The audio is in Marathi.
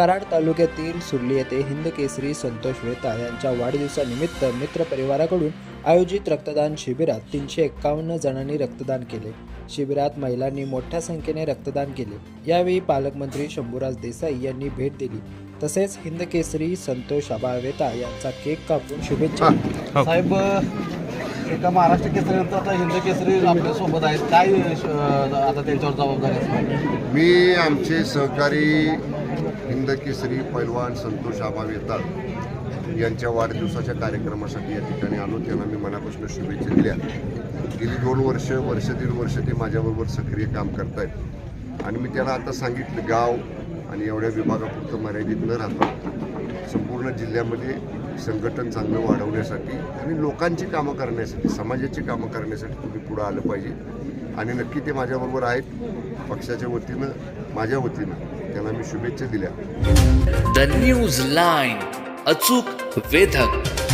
कराड तालुक्यातील सुर्ली येथे हिंद केसरी संतोष वेता यांच्या वाढदिवसानिमित्त मित्र परिवाराकडून आयोजित रक्तदान शिबिरात तीनशे एक्कावन्न जणांनी रक्तदान केले. शिबिरात महिलांनी मोठ्या संख्येने रक्तदान केले. यावेळी पालकमंत्री शंभूराज देसाई यांनी भेट दिली. तसेच हिंद केसरी संतोष आबा वेता यांचा केक कापून शुभेच्छा दिल्या. साहेब एका महाराष्ट्र केसरी आता हिंद केसरी आपल्यासोबत आहेत. काय आता त्यांच्यावर जबाबदारी मी आमचे सहकारी हिंदकेसरी पैलवान संतोष आबा येतात. यांच्या वाढदिवसाच्या कार्यक्रमासाठी या ठिकाणी आलो त्यांना मी मनापासून शुभेच्छा दिल्या. गेली दोन वर्ष वर्ष दीड वर्ष ते माझ्याबरोबर सक्रिय काम करतायत. आणि मी त्यांना आता सांगितलं गाव आणि एवढ्या विभागापुरतं मर्यादित न राहता संपूर्ण जिल्ह्यामध्ये संघटन चांगलं वाढवण्यासाठी आणि लोकांची कामं करण्यासाठी समाजाची कामं करण्यासाठी तुम्ही पुढं आलं पाहिजे. आणि नक्की ते माझ्याबरोबर आहेत. पक्षाच्या वतीनं माझ्या वतीनं. त्यांना मी शुभेच्छा दिल्या. द न्यूज लाईन अचूक वेधक.